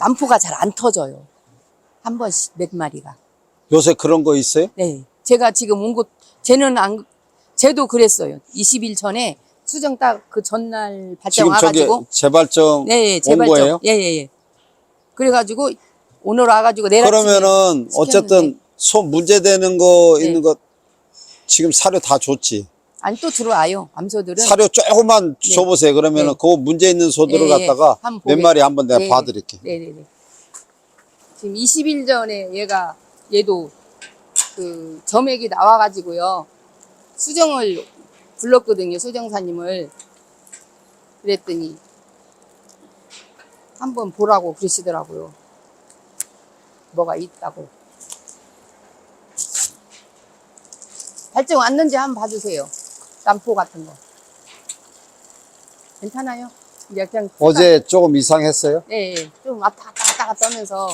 남포가 잘 안 터져요. 한 번씩 몇 마리가. 요새 그런 거 있어요? 네. 제가 지금 온 곳, 쟤는 안, 쟤도 그랬어요. 20일 전에 수정 딱 그 전날 발정 지금 저기 와가지고. 재발정 네, 예, 온 제발죠. 거예요? 예, 예, 예. 그래가지고 오늘 와가지고 내일 그러면은 어쨌든 시켰는데. 소 문제되는 거 네. 있는 거 지금 사료 다 줬지. 아니 또 들어와요. 암소들은. 사료 조금만 네. 줘보세요. 그러면은 네. 그 문제 있는 소들을 예, 예. 갖다가 한번 몇 보게- 마리 한번 내가 네, 봐드릴게. 네, 네, 네. 지금 20일 전에 얘가 얘도 그 점액이 나와가지고요. 수정을 불렀거든요. 수정사님을 그랬더니 한번 보라고 그러시더라고요. 뭐가 있다고. 발정 왔는지 한번 봐주세요. 남포 같은 거. 괜찮아요? 이제 그냥 어제 조금 이상했어요? 네, 좀 왔다 갔다 왔다 갔다 하면서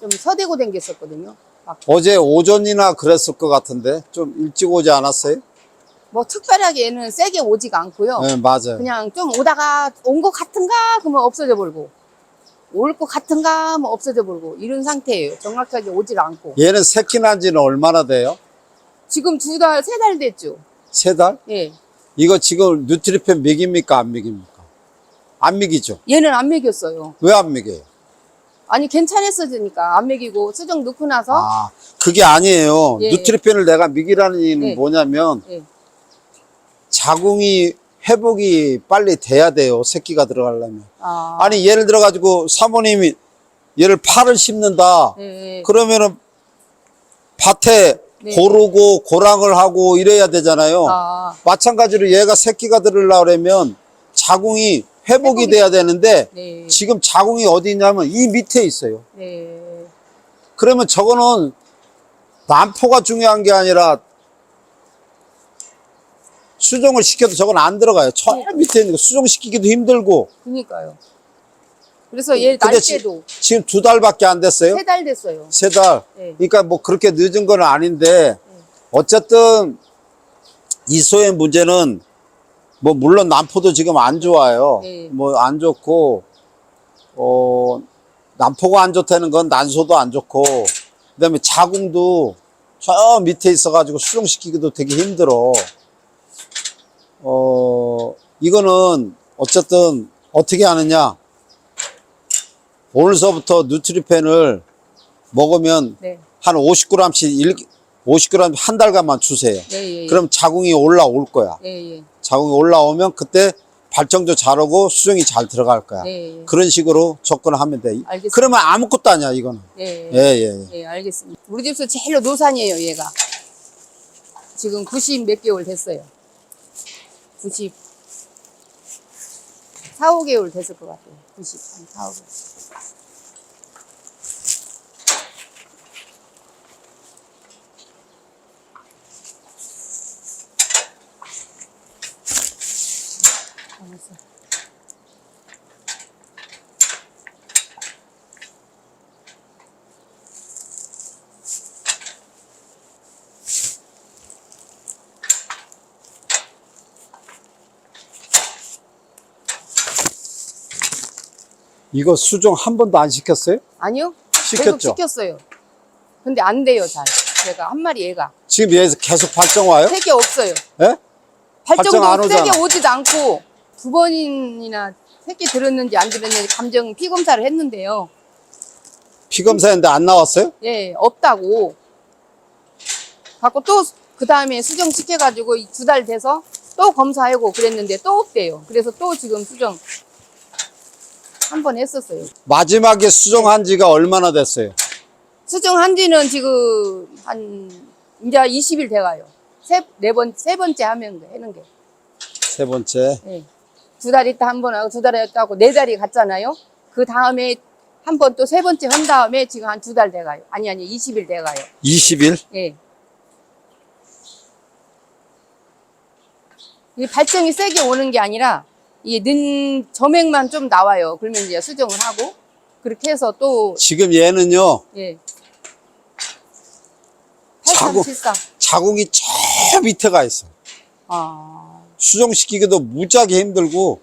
좀 서대고 댕겼었거든요. 막 어제 오전이나 그랬을 것 같은데 좀 일찍 오지 않았어요? 뭐 특별하게 얘는 세게 오지가 않고요. 네, 맞아요. 그냥 좀 오다가 온 것 같은가 그러면 없어져 버리고 올 것 같은가 하면 없어져 버리고 이런 상태예요. 정확하게 오질 않고 얘는 새끼 난 지는 얼마나 돼요? 지금 두 달 세 달 됐죠. 세 달? 예, 이거 지금 뉴트리펜 먹입니까? 안 먹입니까? 안 먹이죠. 얘는 안 먹였어요. 왜 안 먹여요? 아니 괜찮았어지니까 안 먹이고 수정 넣고 나서 아, 그게 아니에요. 예. 뉴트리펜을 내가 먹이라는 이유는 예. 뭐냐면 예, 자궁이 회복이 빨리 돼야 돼요. 새끼가 들어가려면. 아, 아니 예를 들어 가지고 사모님이 얘를 파를 심는다. 예, 예. 그러면은 밭에 네. 고르고 고랑을 하고 이래야 되잖아요. 아, 마찬가지로 얘가 새끼가 들으려고 그러면 자궁이 회복이 회복이- 돼야 되는데 네, 지금 자궁이 어디 있냐면 이 밑에 있어요. 네, 그러면 저거는 난포가 중요한 게 아니라 수정을 시켜도 저건 안 들어가요. 저 네. 밑에 있는 거 수정시키기도 힘들고. 그니까요. 그래서 얘 근데 지- 날때도 지금 두 달밖에 안 됐어요. 세 달 됐어요. 세 달. 네. 그러니까 뭐 그렇게 늦은 건 아닌데 어쨌든 이소의 문제는 뭐 물론 남포도 지금 안 좋아요. 네. 뭐 안 좋고 어 남포가 안 좋다는 건 난소도 안 좋고 그다음에 자궁도 저 밑에 있어가지고 수정시키기도 되게 힘들어. 어 이거는 어쨌든 어떻게 하느냐 오늘서부터 누트리펜을 먹으면 네. 한 50g씩 일 50g 한 달간만 주세요. 예, 예. 그럼 자궁이 올라올 거야. 예, 예. 자궁이 올라오면 그때 발정도 잘하고 수정이 잘 들어갈 거야. 예, 예. 그런 식으로 접근하면 돼. 알겠습니다. 그러면 아무것도 아니야, 이거는. 예, 예, 예. 예. 예, 알겠습니다. 우리 집에서 제일로 노산이에요, 얘가. 지금 90 몇 개월 됐어요. 90. 4, 5개월 됐을 것 같아요. 90, 한 4, 5개월. 알았어. 이거 수정 한 번도 안 시켰어요? 아니요? 시켰죠? 계속 시켰어요. 근데 안 돼요, 잘. 얘가 한 마리 얘가. 지금 얘에서 계속 발정 와요? 색이 없어요. 예? 발정 안 발정도 오잖아. 세게 오지도 않고 두 번이나 새끼 들었는지 안 들었는지 감정 피 검사를 했는데요. 피검사했는데 안 나왔어요? 예, 없다고. 갖고 또 그 다음에 수정 시켜가지고 두 달 돼서 또 검사하고 그랬는데 또 없대요. 그래서 또 지금 수정 한 번 했었어요. 마지막에 수정한 지가 얼마나 됐어요? 수정한 지는 지금 한 이제 20일 돼가요. 세, 네 번, 세 번째 하면 돼, 하는 게. 세 번째. 예. 두달 있다 한 번 하고 두 달 있다 하고 네 달이 갔잖아요. 그 다음에 한 번 또 세 번째 한 다음에 지금 한 두 달 돼가요. 아니, 아니, 20일 돼가요. 20일? 예. 이 발정이 세게 오는 게 아니라 이게 는 점액만 좀 나와요. 그러면 이제 수정을 하고 그렇게 해서 또 지금 얘는요, 예. 8374. 자궁이 저 밑에 가 있어. 아. 수정시키기도 무지하게 힘들고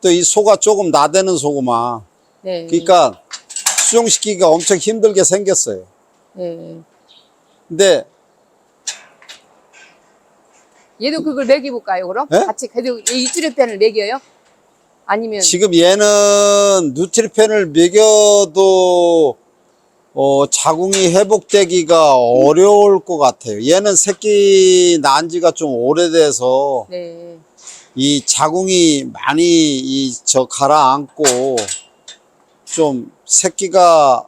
또 이 소가 조금 나대는 소구만. 네. 그러니까 수정시키기가 엄청 힘들게 생겼어요. 네. 근데 얘도 그걸 먹여볼까요, 그럼? 예? 같이, 그래도 얘 입주례편을 먹여요? 아니면, 지금 얘는 누트리펜을 먹여도 어, 자궁이 회복되기가 어려울 것 같아요. 얘는 새끼 난 지가 좀 오래돼서 네. 이 자궁이 많이 이 저 가라앉고 좀 새끼가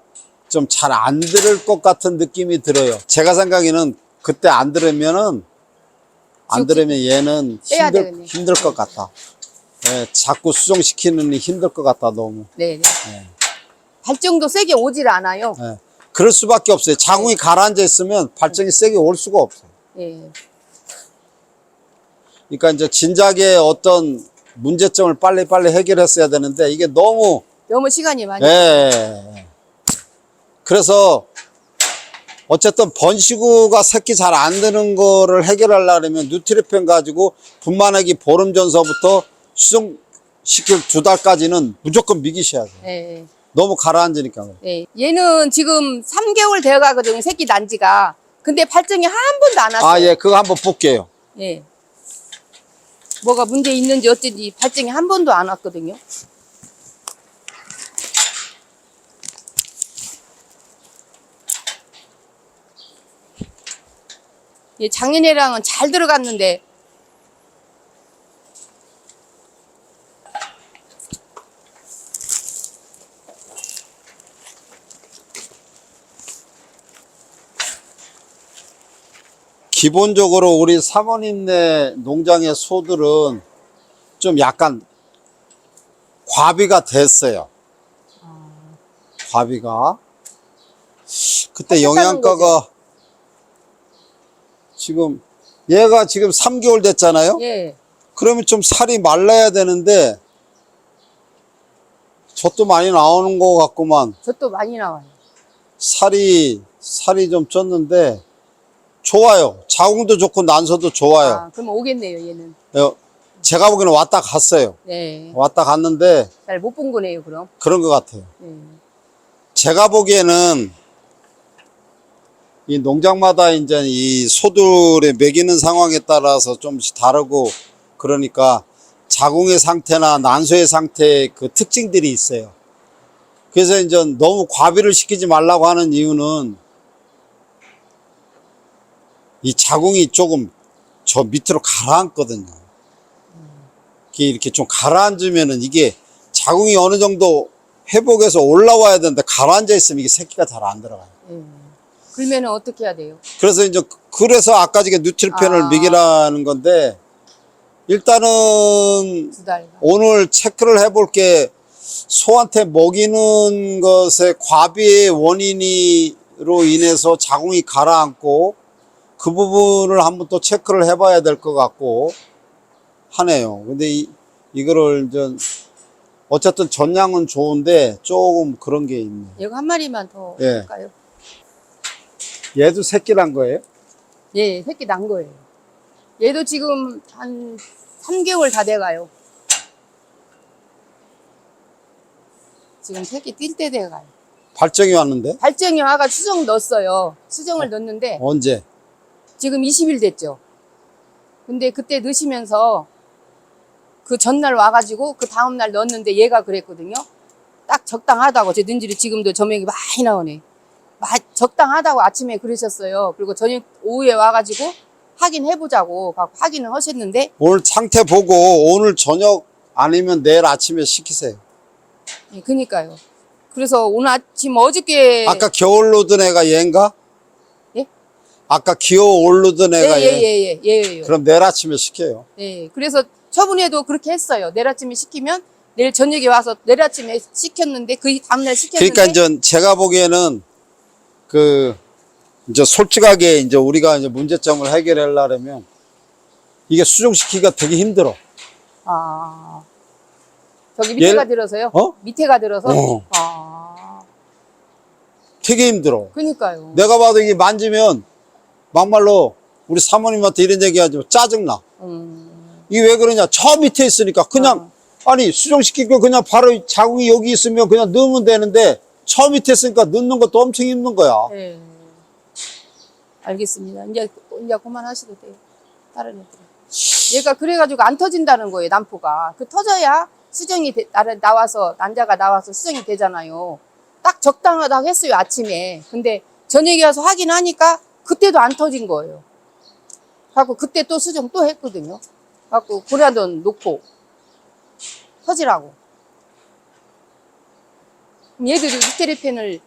좀 잘 안 들을 것 같은 느낌이 들어요. 제가 생각에는 그때 안 들으면은 안 들으면 얘는 빼야 힘들 되겠네. 힘들 것 같다. 예, 자꾸 수정시키는 게 힘들 것 같다 너무. 네. 네. 발정도 세게 오질 않아요. 예. 그럴 수밖에 없어요. 자궁이 가라앉아 있으면 발정이 세게 올 수가 없어요. 예. 그러니까 이제 진작에 어떤 문제점을 빨리빨리 해결했어야 되는데 이게 너무 너무 시간이 많이. 예. 그래서 어쨌든 번식우가 새끼 잘 안 드는 거를 해결하려면 누트리펜 가지고 분만하기 보름 전서부터 수정시킬 두 달까지는 무조건 미기셔야 돼요. 예. 너무 가라앉으니까. 예. 얘는 지금 3개월 되어 가거든요, 새끼 난지가. 근데 발정이 한 번도 안 왔어요. 아, 예, 그거 한번 볼게요. 예. 뭐가 문제 있는지 어쩐지 발정이 한 번도 안 왔거든요. 작년에랑은 잘 들어갔는데 기본적으로 우리 사모님네 농장의 소들은 좀 약간 과비가 됐어요. 과비가. 그때 영양가가 지금 얘가 지금 3개월 됐잖아요. 예. 그러면 좀 살이 말라야 되는데 젖도 많이 나오는 것 같구만. 젖도 많이 나와요. 살이 살이 좀 쪘는데 좋아요. 자궁도 좋고 난소도 좋아요. 아, 그럼 오겠네요, 얘는. 어, 제가 보기에는 왔다 갔어요. 네. 왔다 갔는데 잘 못 본 거네요, 그럼. 그런 것 같아요. 네. 제가 보기에는 이 농장마다 이제 이 소들의 먹이는 상황에 따라서 좀씩 다르고 그러니까 자궁의 상태나 난소의 상태의 그 특징들이 있어요. 그래서 이제 너무 과비를 시키지 말라고 하는 이유는 이 자궁이 조금 저 밑으로 가라앉거든요. 이렇게 좀 가라앉으면은 이게 자궁이 어느 정도 회복해서 올라와야 되는데 가라앉아 있으면 이게 새끼가 잘 안 들어가요. 예. 그러면은 어떻게 해야 돼요? 그래서 이제 그래서 아까 전에 뉴트리펜을 아. 먹이라는 건데 일단은 두 달. 오늘 체크를 해볼 게 소한테 먹이는 것의 과비의 원인으로 인해서 자궁이 가라앉고 그 부분을 한번 또 체크를 해봐야 될 것 같고 하네요. 근데 이, 이거를 이제 어쨌든 전량은 좋은데 조금 그런 게 있네. 이거 한 마리만 더 예. 할까요? 얘도 새끼란 거예요? 예, 새끼 난 거예요. 얘도 지금 한 3개월 다 돼가요. 지금 새끼 뛸 때 돼가요. 발정이 왔는데 발정이 와가 수정 넣었어요. 수정을 넣었는데 언제? 지금 20일 됐죠. 근데 그때 넣으시면서 그 전날 와가지고 그 다음날 넣었는데 얘가 그랬거든요. 딱 적당하다고. 제 눈질이 지금도 점액이 많이 나오네. 마- 적당하다고 아침에 그러셨어요. 그리고 저녁 오후에 와가지고 확인해보자고 막 확인을 하셨는데 오늘 상태 보고 오늘 저녁 아니면 내일 아침에 시키세요. 예, 그니까요. 그래서 오늘 아침 어저께 아까 겨울 로던 애가 얘인가? 예? 아까 기어 오르던 애가 얘. 예예예 예 예, 예, 그럼 내일 아침에 시켜요. 예. 그래서 저번에도 그렇게 했어요. 내일 아침에 시키면 내일 저녁에 와서 내일 아침에 시켰는데 그 다음날 시켰는데 그러니까 이제 제가 보기에는 그 이제 솔직하게 이제 우리가 이제 문제점을 해결하려면 이게 수정시키기가 되게 힘들어. 아 저기 밑에가 얘를- 들어서요? 어? 밑에가 들어서 어. 아 되게 힘들어. 그니까요. 내가 봐도 이게 만지면 막말로 우리 사모님한테 이런 얘기하지만 짜증나. 음, 이게 왜 그러냐? 저 밑에 있으니까 그냥 아니 수정시키고 그냥 바로 자궁이 여기 있으면 그냥 넣으면 되는데 처음 밑에 있으니까 넣는 것도 엄청 힘든 거야. 네. 알겠습니다. 이제 이제 그만하셔도 돼요. 다른 애들. 얘가 그래가지고 안 터진다는 거예요. 난포가 그 터져야 수정이 되- 나- 나와서 난자가 나와서 수정이 되잖아요. 딱 적당하다고 했어요 아침에. 근데 저녁에 와서 확인하니까 그때도 안 터진 거예요. 갖고 그때 또 수정 또 했거든요. 갖고 고라돈 놓고 터지라고. 그럼 얘들이 루테리펜을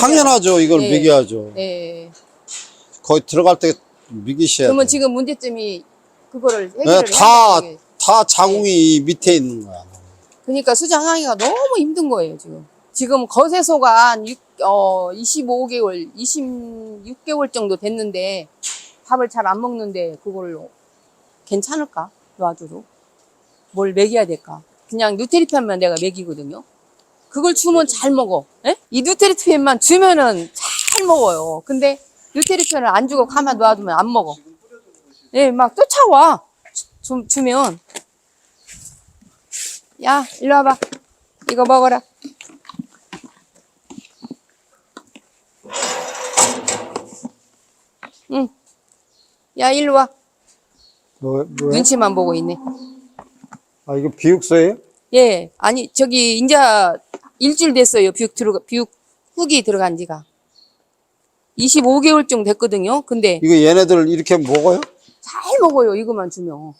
당연하죠. 이걸 네. 미겨야죠. 예. 거기 들어갈 때 미기셔야 그러면 돼. 지금 문제점이 그거를 해결을 네, 해야 다, 게다 자궁이 밑에 있는 거야. 그러니까 수정하기가 너무 힘든 거예요, 지금. 지금 거세소가 한 6, 어, 25개월, 26개월 정도 됐는데 밥을 잘 안 먹는데 그걸 괜찮을까? 놔줘도. 뭘 먹여야 될까? 그냥 누테리펜만 내가 먹이거든요. 그걸 주면 잘 먹어. 예? 이 누테리펜만 주면은 잘 먹어요. 근데 누테리펜을 안 주고 가만 놔두면 안 먹어. 예, 막 쫓아와. 주, 주면. 야, 일로 와봐. 이거 먹어라. 응. 야, 일로 와. 뭐, 뭐야? 눈치만 보고 있네. 아, 이거 비육서예요? 예, 아니, 저기, 이제 일주일 됐어요. 비육 들어가, 비육 훅이 들어간 지가. 25개월 정도 됐거든요. 근데 이거 얘네들 이렇게 먹어요? 잘 먹어요. 이거만 주면.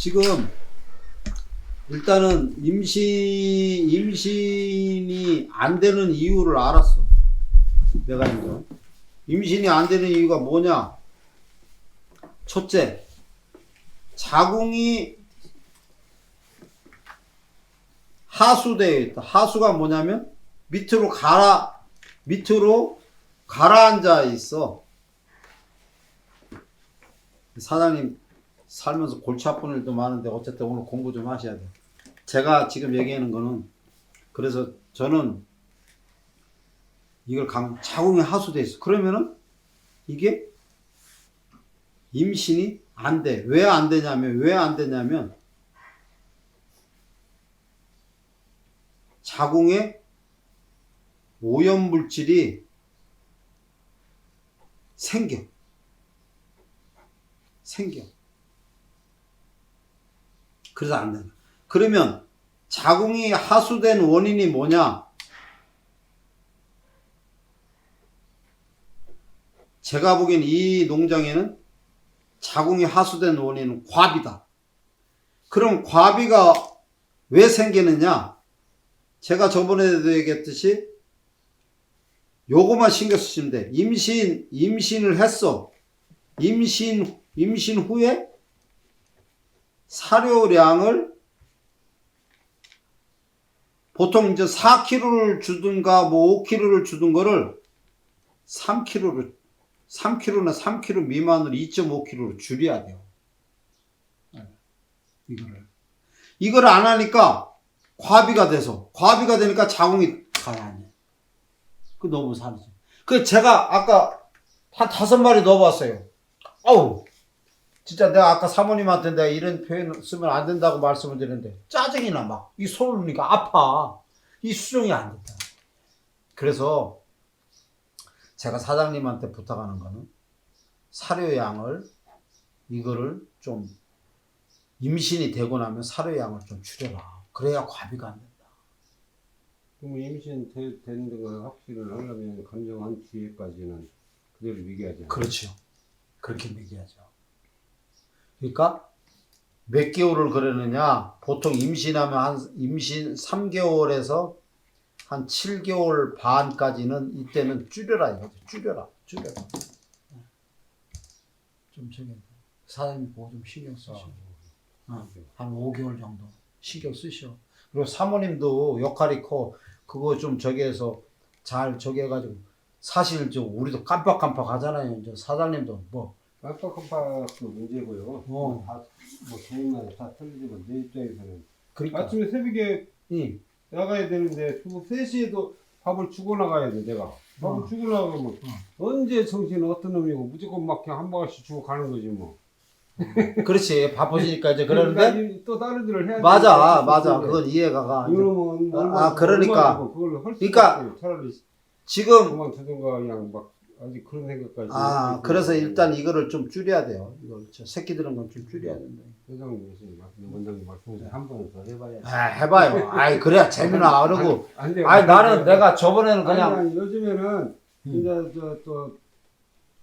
지금 일단은 임신 임신이 안 되는 이유를 알았어. 내가 이제 임신이 안 되는 이유가 뭐냐? 첫째, 자궁이 하수되어 있다. 하수가 뭐냐면 밑으로 가라 밑으로 가라앉아 있어. 사장님 살면서 골치 아픈 일도 많은데 어쨌든 오늘 공부 좀 하셔야 돼요. 제가 지금 얘기하는 거는 그래서 저는 이걸 강, 자궁이 하수돼 있어. 그러면은 이게 임신이 안 돼. 왜 안 되냐면 왜 안 되냐면 자궁에 오염 물질이 생겨. 생겨. 그래서 안 된다. 그러면 자궁이 하수된 원인이 뭐냐? 제가 보기엔 이 농장에는 자궁이 하수된 원인은 과비다. 그럼 과비가 왜 생기느냐? 제가 저번에도 얘기했듯이 요거만 신경 쓰시면 돼. 임신, 임신을 했어. 임신, 임신 후에 사료량을 보통 이제 4kg를 주든가 뭐 5kg를 주든 거를 3kg를 3kg나 3kg 미만으로 2.5kg로 줄여야 돼요. 이거를 이걸 안 하니까 과비가 돼서 과비가 되니까 자궁이 가라앉아. 그 너무 살이죠. 그 제가 아까 한 다섯 마리 넣어봤어요. 어우 진짜 내가 아까 사모님한테 내가 이런 표현 쓰면 안 된다고 말씀을 드렸는데 짜증이 나 막. 이 손을 그러니까 아파. 이 수정이 안 된다. 그래서 제가 사장님한테 부탁하는 거는 사료양을 이거를 좀 임신이 되고 나면 사료양을 좀 줄여라. 그래야 과비가 안 된다. 그럼 임신 되, 되는 걸 확실을 하려면 감정한 뒤에까지는 그대로 미겨야죠. 그렇죠 그렇게 얘기하죠 그러니까 몇 개월을 그러느냐? 보통 임신하면 한 임신 3개월에서 한 7개월 반까지는 이때는 줄여라 이거죠 줄여라 줄여라. 좀 저기 사장님 보고 좀 신경 쓰시오. 어, 한 5개월 정도 신경 쓰시오. 그리고 사모님도 역할이 커. 그거 좀 저기 해서 잘 저기 해가지고 사실 저 우리도 깜빡깜빡 하잖아요. 이제 사장님도 뭐 깜빡깜빡도 문제고요. 어. 다뭐 좋은 말다 틀리지만 내 입장에서는 그러니까 아침에 새벽에 이 나가야 되는데 또 3시에도 밥을 주고 나가야 돼 내가 밥을 어. 주고 나가면 언제 정신은 어떤 놈이고 무조건 막 그냥 한 방울씩 주고 가는 거지 뭐 그렇지 바쁘시니까 이제 그러니까 그러는데 이- 또 다른 일을 해야 맞아 맞아 그건 이해가 가. 이제 이놈은 아, 그러니까. 얼마나 그걸 할 그러니까. 차라리 지금 그만 두든가 그냥 막 아직 그런 생각까지 아 그래서. 일단 이거를 좀 줄여야 돼요. 이걸 저 새끼 들은 건좀 줄여야 된다. 회장님 말씀 원장님 말씀을 한 번은 더 해봐야지 아 해봐요. 아이 그래야 재미나 그러고. 안 돼. 아니 나는 내가 저번에는 아니, 그냥 아니, 요즘에는 음. 이제 저 또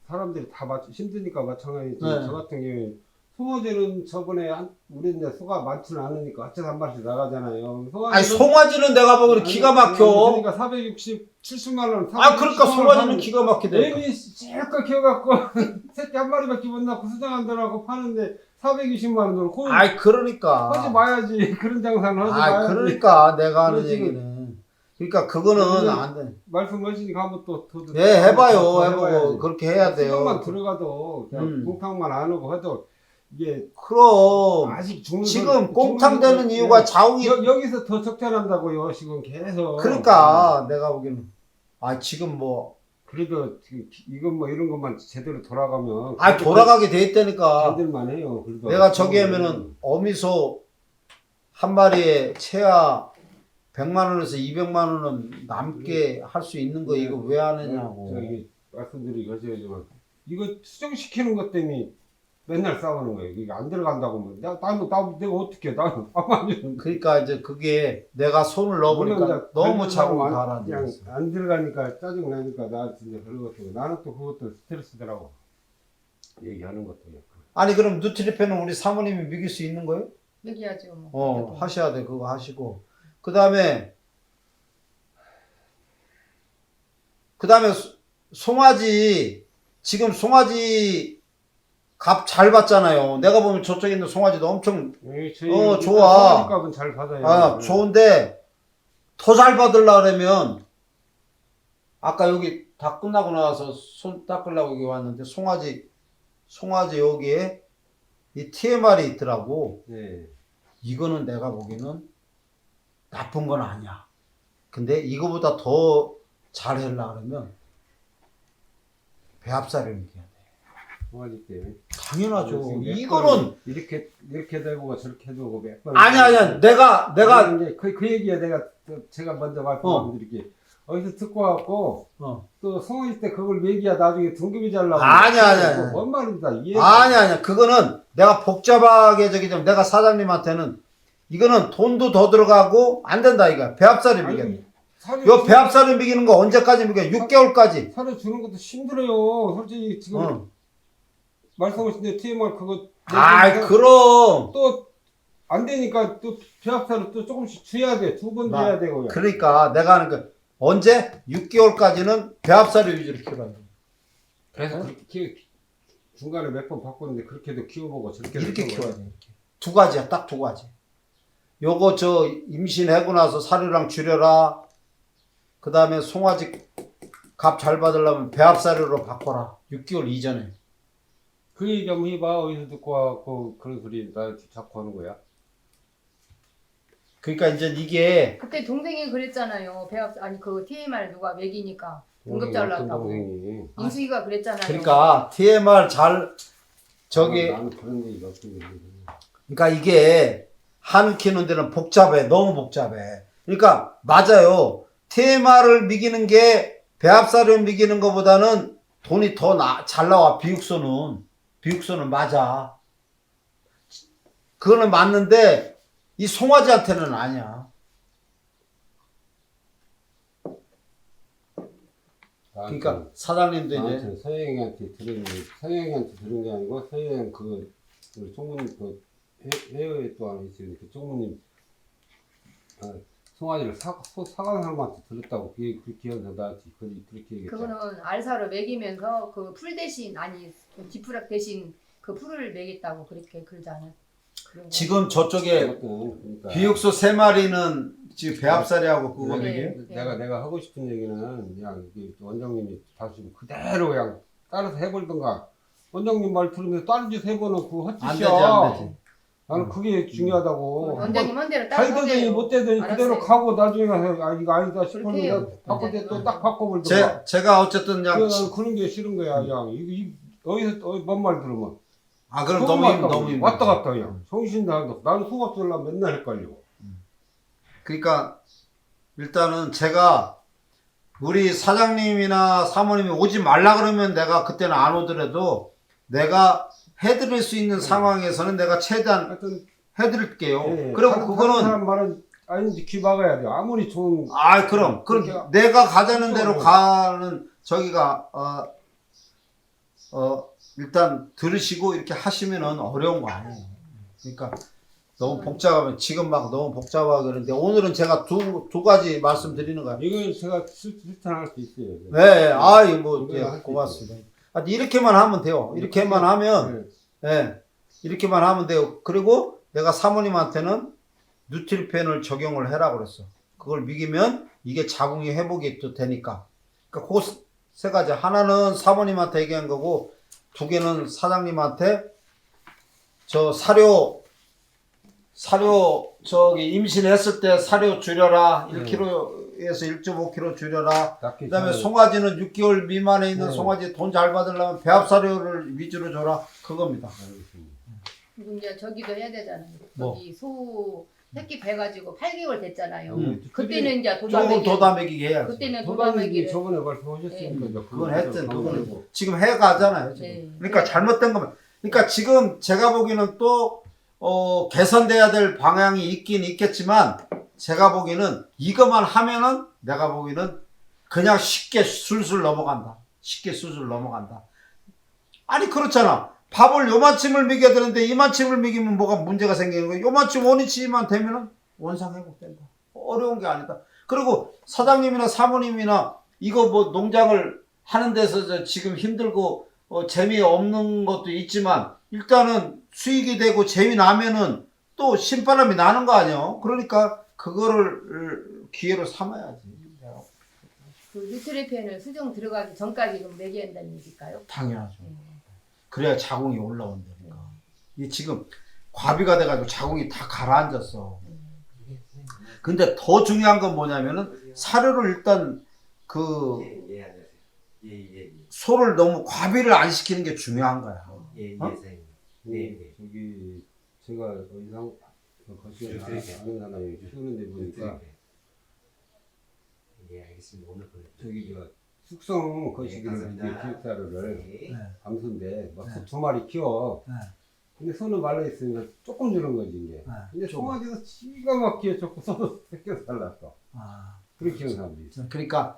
사람들이 다 맞, 힘드니까 마찬가지지. 네. 저 같은 경우에 송어제는 저번에 한 우리 이제 소가 많지는 않으니까 어째서 한 마리씩 나가잖아요. 송어제는 아니 송아지는 내가 보기에는 기가 막혀. 그러니까 460, 70만 원. 아 그러니까 460만 원 송아지는 하는 기가 막히대. 애미 실컷 키워갖고 새끼 한 마리밖에 못 낳고 수정한다라고 파는데 420만 원 들고 거 아이 그러니까. 하지 마야지 그런 장사는 하지 아 마야지 그러니까 내가 하는 그래, 지금. 얘기는. 그러니까 그거는 그래, 안 돼. 말씀하시니까 한번 또 더, 예 해봐요 더 해보고 해봐야지. 그렇게 해야 수정만 돼요. 들어가도 그냥 음. 공탕만 안 하고 해도 이게 그럼 아직 죽는 지금 소- 꽁탕 죽는 되는 소- 이유가 예. 자웅이 여, 여기서 더 적자난다고요 지금 계속. 그러니까 내가 보기에는. 아 지금 뭐 그래도 지금 이건 뭐 이런 것만 제대로 돌아가면 아 돌아가게 돼 있다니까. 잘들만 해요. 그래도 내가 저기 하면은 어미소 한 마리에 최하 100만 원에서 200만 원은 남게 할 수 있는 거 이거 왜 안 했냐고. 네, 저기 말씀드리기 하지만 이거 수정시키는 것 때문에 맨날 싸우는 거예요. 이게 안 들어간다고 뭐. 나, 나, 나, 내가 어떻게, 주는 그러니까 이제 그게 내가 손을 넣어보니까 너무 자꾸 안, 가라앉아. 그냥 안 들어가니까 짜증 나니까 나 진짜 그런 것도 나는 또 그것도 스트레스더라고. 얘기하는 것도. 아니 그럼 누트리펜은 우리 사모님이 먹일 수 있는 거예요? 얘기하죠. 뭐. 어 하셔야 돼 그거 하시고 그 다음에 그 다음에 송아지 지금 송아지 값 잘 받잖아요. 내가 보면 저쪽에 있는 송아지도 엄청 에이, 저희 어, 좋아. 값은 잘 받아요. 아, 네. 좋은데 더 잘 받으려 그러면 아까 여기 다 끝나고 나서 손 닦으려고 여기 왔는데 송아지 송아지 여기에 이 TMR이 있더라고. 네. 이거는 내가 보기에는 나쁜 건 아니야. 근데 이거보다 더 잘하려 그러면 배합사를 이겨야 돼. 송아지 때문에. 당연하죠. 몇 이거는 번 이렇게 이렇게 되고 저렇게 되고 몇 번. 아니 아니야. 내가 내가 이제 그, 그 얘기야 내가 또 제가 먼저 말씀드릴게. 어. 디서 듣고 왔고 어. 또 성원일 때 그걸 얘기야 나중에 등급이 잘 나오고. 아니야, 아니야, 아니야. 뭔 말입니다. 이해. 아니 아니야 그거는 내가 복잡하게 저기 좀 내가 사장님한테는 이거는 돈도 더 들어가고 안 된다 이거 배합사를 미겨 사료 요 배합사를 미기는 거 언제까지 미겨 6개월까지 사료 주는 것도 힘들어요. 솔직히 지금 어. 말씀하신 대 TMR 그거 아이 그럼 또 안 되니까 또 배합사를 또 조금씩 줘야 돼. 두 번 나- 줘야 되고요. 그러니까 내가 하는 거 언제 6개월까지는 배합사를 위주로 키우라고 그래서 그렇게 키워 중간에 몇 번 바꿨는데 그렇게도 키워보고 저렇게도 이렇게 키워보고. 키워야 돼 이렇게. 두 가지야 딱 두 가지 요거 저 임신하고 나서 사료랑 줄여라 그 다음에 송아지 값 잘 받으려면 배합사료로 바꿔라 6개월 이전에 그 얘기 한번 해봐. 어디서 듣고 와갖고 그런 소리 나 자꾸 하는 거야. 그러니까 이제 이게 그때 동생이 그랬잖아요. 배합 아니 그 TMR 누가 매기니까 등급 동생이 잘 어떤 나왔다고. 동생이. 인수기가 그랬잖아요. 그러니까 TMR 잘 저기 아, 나는 그런 얘기가 없거든. 그러니까 이게 한 키우는 데는 복잡해 너무 복잡해 그러니까 맞아요 TMR을 미기는 게 배합사를 미기는 것보다는 돈이 더 잘 나와 비육소는 비육소는 맞아 그거는 맞는데 이 송아지한테는 아니야 그러니까 사장님도 이제 나한테 서영이한테 들은 서영이한테 들은 게 아니고 서영 그 우리 총무님 그 해- 해외에 또 하나 있어요. 그 총무님 아, 송아지를 사, 소, 사간 사람한테 들었다고 그게 그렇게 해서 나한테 그, 그렇게 얘기했잖아. 그거는 알사로 매기면서 그 풀 대신 아니 그 지푸락 대신 그 풀을 매겠다고 그렇게 그러지 않았. 그런 거. 지금 저쪽에 어떤, 그러니까 비육소 세 마리는 지금 배합살이하고 그거 네. 얘기해요? 네. 내가 내가 하고 싶은 얘기는 그냥 원장님이 다시 그대로 그냥 따라서 해볼던가 원장님 말 들으면서 다른 짓 해보는 그안 헛짓이야. 되지 안 되지. 나는 그게 중요하다고. 원장님 한 대로 잘 되더니. 못 되더니 그대로 알았어요. 가고 나중에 가서 아 이거 아니다 싶으면 그렇게 해요. 내가 바꿀 때또딱 제, 바꿔볼던가. 제가 어쨌든 그냥 그냥 나는 그런 게 싫은 거야. 그냥 이, 이 어디서 어디 뭔말 들으면 아 그럼 너무 힘 왔다 너무 힘 왔다 갔다 그냥 정신 나간다. 나는 수업 들으려면 맨날 헷갈리고. 그러니까 일단은 제가 우리 사장님이나 사모님이 오지 말라 그러면 내가 그때는 안 오더라도 내가 해드릴 수 있는 상황에서는 내가 최대한 하여튼 해드릴게요. 예, 그리고 다른- 다른 그거는 사람 말은 아닌지 귀 막아야 돼. 아무리 좋은 아 그럼 그럼 내가 가자는 대로 그렇죠. 가는 저기가 어, 어 일단 들으시고 이렇게 하시면은 어려운 거 아니에요. 그러니까 너무 복잡하면 지금 막 너무 복잡하게 그러는데 오늘은 제가 두 두 가지 말씀드리는 거예요. 이건 제가 실- 실천할 수 있어요. 네, 아이 뭐 이거 예, 고맙습니다. 아, 이렇게만 하면 돼요. 이렇게만 하면 네. 예, 이렇게만 하면 돼요. 그리고 내가 사모님한테는 뉴트리펜을 적용을 해라 그랬어. 그걸 미기면 이게 자궁이 회복이 또 되니까. 그러니까 그 세 가지 하나는 사모님한테 얘기한 거고 두 개는 사장님한테 저 사료 사료 저기 임신했을 때 사료 줄여라 네. 1kg에서 1.5kg 줄여라 낙기 그다음에 잘- 송아지는 6개월 미만에 있는 네. 송아지 돈 잘 받으려면 배합 사료를 위주로 줘라 그겁니다. 이제 저기도 해야 되잖아요. 뭐? 저기 소 새끼 배가지고 8개월 됐잖아요. 음. 그때는 이제 조금 더 담배기게 해야지. 그때는 도담이 도담에기를 저번에 말씀하셨으니까 이제 그건 했든 그거는 방법이고. 지금 해가잖아요. 지금. 네. 그러니까 잘못된 거면 그러니까 지금 제가 보기에는 또 어, 개선돼야 될 방향이 있긴 있겠지만 제가 보기에는 이것만 하면은 내가 보기에는 그냥 쉽게 술술 넘어간다. 쉽게 술술 넘어간다. 아니 그렇잖아. 밥을 요만침을 먹여야 되는데 이만침을 먹이면 뭐가 문제가 생기는 거야. 요만침 원위치만 되면은 원상 회복된다. 어려운 게 아니다. 그리고 사장님이나 사모님이나 이거 뭐 농장을 하는 데서 저 지금 힘들고 어, 재미없는 것도 있지만 일단은 수익이 되고 재미 나면은 또 신바람이 나는 거 아니에요. 그러니까 그거를 기회로 삼아야지. 그 뉴트리펜을 수정 들어가기 전까지 그럼 먹여야 한다는 얘기일까요? 당연하죠. 네. 그래야 자궁이 올라온다니까. 이게 지금 과비가 돼가지고 자궁이 다 가라앉았어. 근데 더 중요한 건 뭐냐면은 사료를 일단 그 예, 예, 안녕하세요. 예, 예, 예. 소를 너무 과비를 안 시키는 게 중요한 거야. 예, 예, 어? 네, 네. 저기 제가 어디서 거시기를 드릴게요. 아는 사람이 키우는데 보니까 예, 알겠습니다. 오늘 보내. 저기 저 숙성 네, 거시기를 감사합니다. 기획사료를 네. 네. 암수인데 막 네. 두 마리 키워. 네. 근데 손은 말라 있으니까 조금 주는 거지 이게. 네, 근데 좀. 송아지가 기가 막히게 조금 손을 새겨 살랐어. 아, 그렇게 키우는 사람들이 있어. 그러니까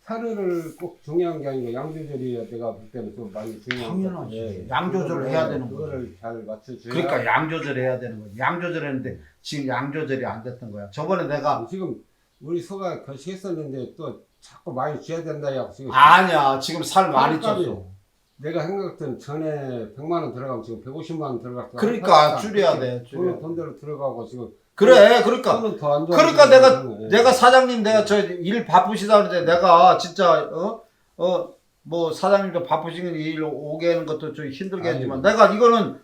사료를 꼭 중요한 게 아니고 양 조절이 내가 볼 때는 좀 많이 중요한 당연하지. 예. 양 조절을 해야 되는 그거를 잘 맞춰줘야. 그러니까 양 조절해야 되는 거지. 양 조절했는데 지금 양 조절이 안 됐던 거야. 저번에 내가 지금 우리 소가 거시했었는데 또 자꾸 많이 줘야 된다 야 아니야 지금 살 많이. 쪘어. 내가 생각했던 전에 100만 원 들어가면 지금 150만 원 들어갔어. 그러니까 줄여야 돼, 줄여야 돈은 돈대로 들어가고 지금 그래 그러니까 그러니까 내가 내가 사장님 내가 저 일 바쁘시다 그러는데 내가 진짜 어어 뭐 사장님도 바쁘신 일 오게 하는 것도 좀 힘들게 했지만 아이고. 내가 이거는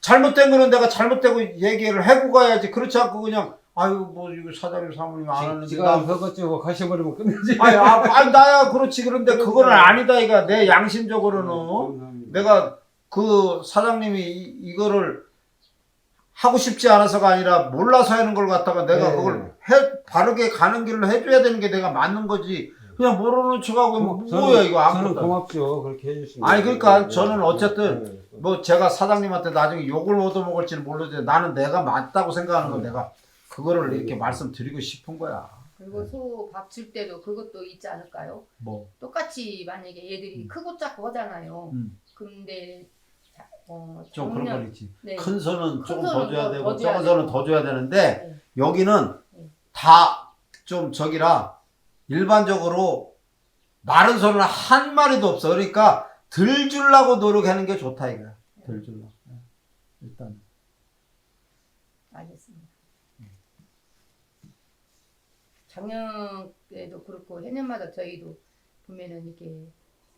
잘못된 거는 내가 잘못되고 얘기를 하고 가야지 그렇지 않고 그냥 아유 뭐 이거 사장님 사모님 안 하는데 지가 나 그것저것 가셔버리면 끝내지. 아니, 아, 아니 나야 그렇지 그런데 그거는 아니다 이가 내 양심적으로는 내가 그 사장님이 이, 이거를 하고 싶지 않아서가 아니라 몰라서 하는 걸 갖다가 내가 네. 그걸 해 바르게 가는 길을 해줘야 되는 게 내가 맞는 거지 그냥 모르는 척하고 뭐, 뭐야 이거 저는 아무것도 고맙죠. 그렇게 해주시면. 아니, 그러니까 네, 저는 네, 어쨌든 네, 네. 뭐 제가 사장님한테 나중에 욕을 얻어먹을지는 모르지만 나는 내가 맞다고 생각하는 건 내가 그거를 이렇게 말씀드리고 싶은 거야 그리고 소 밥 줄 때도 그것도 있지 않을까요? 뭐 똑같이 만약에 얘들이 음. 크고 작고 하잖아요. 음. 근데 자- 어, 좀 그런 작년- 건 있지 네. 큰큰 조금 더 줘야 더- 되고 더 줘야 작은 되고. 더 줘야 되는데 네. 여기는 네. 다 좀 저기라 일반적으로 마른 소는 한 마리도 없어. 그러니까 덜 주려고 노력하는 게 좋다 이거야. 덜 주려고. 네. 일단 작년에도 그렇고 해년마다 저희도 보면은 이렇게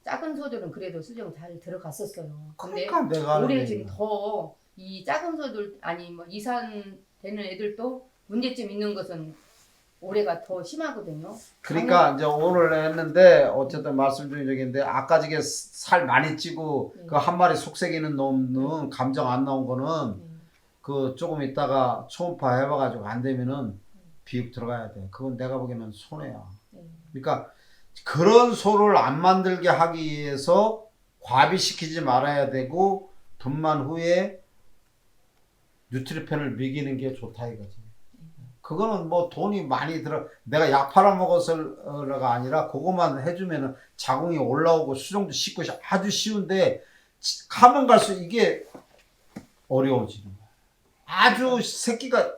작은 소들은 그래도 수정 잘 들어갔었어요. 근데 그러니까 내가 하는 올해. 지금 더이 작은 소들 아니 뭐 이산 되는 애들도 문제점 있는 것은 올해가 더 심하거든요. 그러니까 이제 오늘 했는데 어쨌든 말씀 중에 저기인데 아까 저게 살 많이 찌고 네. 그 한 마리 속색이는 놈은 감정 안 나온 거는 네. 그 조금 있다가 초음파 해봐가지고 안 되면은 비육 들어가야 돼. 그건 내가 보기에는 손해야. 네. 그러니까 그런 소를 안 만들게 하기 위해서 과비시키지 말아야 되고 분만 후에 뉴트리펜을 먹이는 게 좋다 이거지. 그거는 뭐 돈이 많이 들어 내가 약 팔아 먹어서가 아니라 그것만 해주면은 자궁이 올라오고 수정도 씻고 아주 쉬운데 치- 가면 갈수록 이게 어려워지는 거야. 아주 새끼가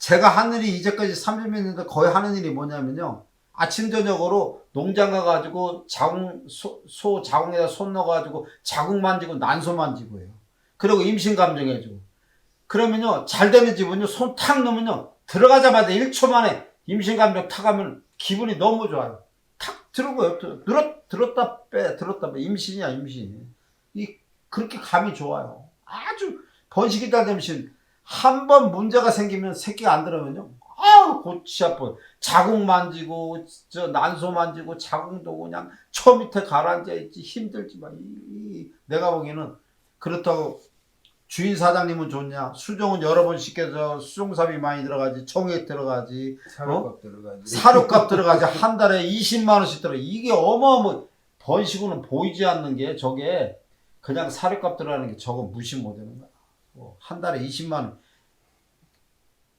제가 하는 일이 이제까지 30년 됐는데 거의 하는 일이 뭐냐면요. 아침 저녁으로 농장 가가지고 자궁 소, 소 자궁에다 손 넣어가지고 자궁 만지고 난소 만지고 해요. 그리고 임신 감정해주고. 그러면요 잘 되는 집은요 손 탁 넣으면요 들어가자마자 1초 만에 임신 감정 탁 하면 기분이 너무 좋아요. 탁 들어가요. 들- 들었 들었다 빼 들었다 빼 임신이야 임신. 이 그렇게 감이 좋아요. 아주 번식이 다 되면 한 번 문제가 생기면 새끼가 안 들어오면요. 아우 골치 아파. 자궁 만지고 저 난소 만지고 자궁도 그냥 처 밑에 가라앉아 있지 힘들지만 이, 이- 내가 보기에는 그렇다고 주인 사장님은 좋냐? 수종은 여러 번 시켜서 수종삽이 많이 들어가지 청액 들어가지 사료값 들어가지. 사료값 들어가지 한 달에 20만 원씩 들어 이게 어마어마 번식으로는 보이지 않는 게 저게 그냥 사료값 들어가는 게 저거 무시 못 하는 거야. 뭐, 한 달에 20만 원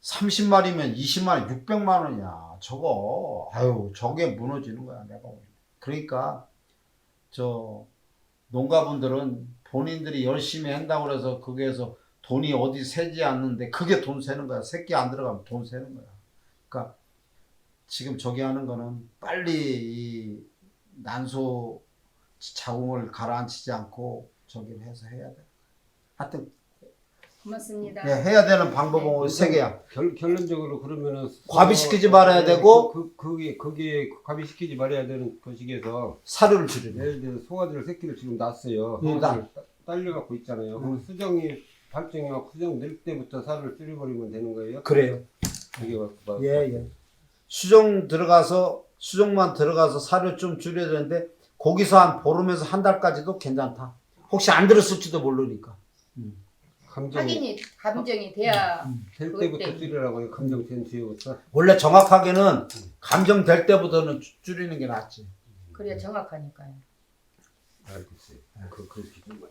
30마리면 20만 원 600만 원이야. 저거 아유 저게 무너지는 거야 내가. 그러니까 저 농가분들은 본인들이 열심히 한다고 그래서 거기에서 돈이 어디 새지 않는데 그게 돈 새는 거야. 새끼 안 들어가면 돈 새는 거야. 그러니까 지금 저기 하는 거는 빨리 이 난소 자궁을 가라앉히지 않고 저기를 해서 해야 돼. 하여튼 고맙습니다. 네, 해야 되는 방법은 세 개야. 결, 결론적으로 그러면은 과비시키지 말아야 되고 그 그게 그게 과비시키지 말아야 되는 것이기에서 사료를 줄이는. 예를 들어 소가지를 새끼를 지금 낳았어요. 예, 따- 딸려 갖고 있잖아요. 음. 그럼 수정이 발정이 막 수정 낼 때부터 살을 줄여버리면 되는 거예요. 그래요. 그게 예, 예. 수정 들어가서 수정만 들어가서 사료 좀 줄여야 되는데 거기서 한 보름에서 한 달까지도 괜찮다. 혹시 안 들었을지도 모르니까. 감정 확인이 감정이 돼야 될 그것 때부터 때문에. 줄이라고 해요. 감정 된 뒤에부터. 원래 정확하게는 감정 될 때부터는 줄- 줄이는 게 낫지. 그래야 정확하니까요. 알겠어요. 그, 그 기준.